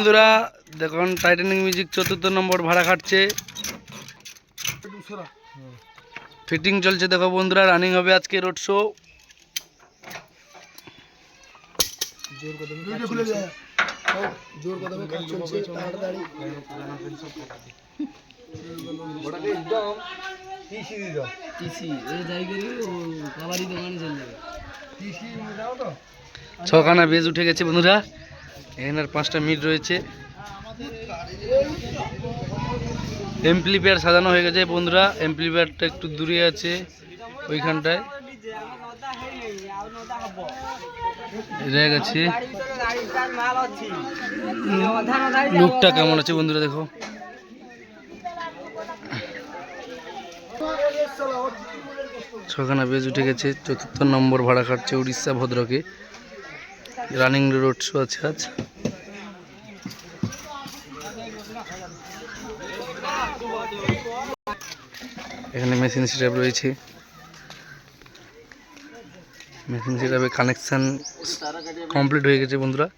বন্ধুরা দেখুন Titanic music চতুর্থ নম্বর ভাড়া খাটছে। ফিটিং চলছে দেখো বন্ধুরা রানিং হবে আজকে রোড শো ছখানা বেজ উঠে গেছে বন্ধুরা। এখানে আর পাঁচটা মিট রয়েছে। এমপ্লিফায়ার সাজানো হয়ে গেছে বন্ধুরা। এমপ্লিফায়ারটা একটু দূরে আছে ওইখানটায়। রয়ে গেছে লুকটা কেমন আছে বন্ধুরা দেখো। ছখানা বেজ উঠে গেছে, চতুর্থ নম্বর ভাড়া খাটছে উড়িষ্যা ভদ্রকে। রানিং রোড শো আছে আজ। এখানে মেশিন সেটআপ রয়েছে। মেশিন সেটআপে কানেকশান কমপ্লিট হয়ে গেছে বন্ধুরা।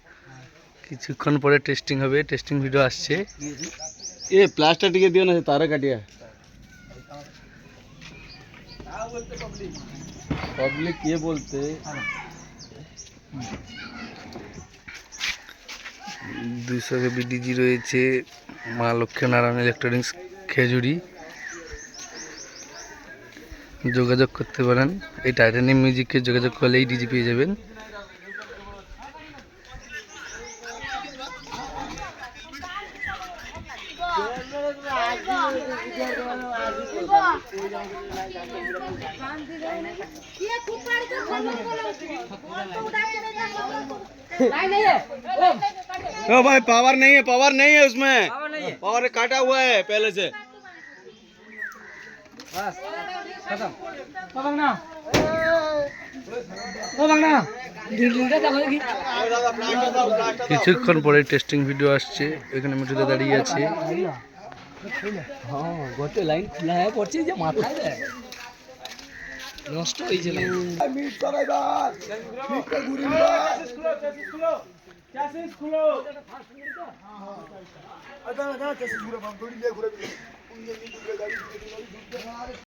কিছুক্ষণ পরে টেস্টিং হবে টেস্টিং ভিডিও আসছে। এ প্লাস্টার টিকে দিও না তারা কাটিয়া। পাবলিক ইয়ে বলতে? হ্যাঁ। দুইশো বিডিজি রয়েছে মা লক্ষ্মীনারায়ণ ইলেকট্রনিক্স খেজুরি যোগাযোগ করতে পারেন এই টাইটানিয়াম মিউজিককে যোগাযোগ করলেই ডিজি পেয়ে যাবেন ओ भाई पावर नहीं है पावर नहीं है उसमें पावर काटा हुआ है पहले से কিছুক্ষণ পরে টেস্টিং ভিডিও আসছে এখানে মিঠুতে দাঁড়িয়ে আছে গোটে লাইন খোলা হয়ে পড়ছে যে মাথায় দেয় নষ্ট হয়েছে লাইন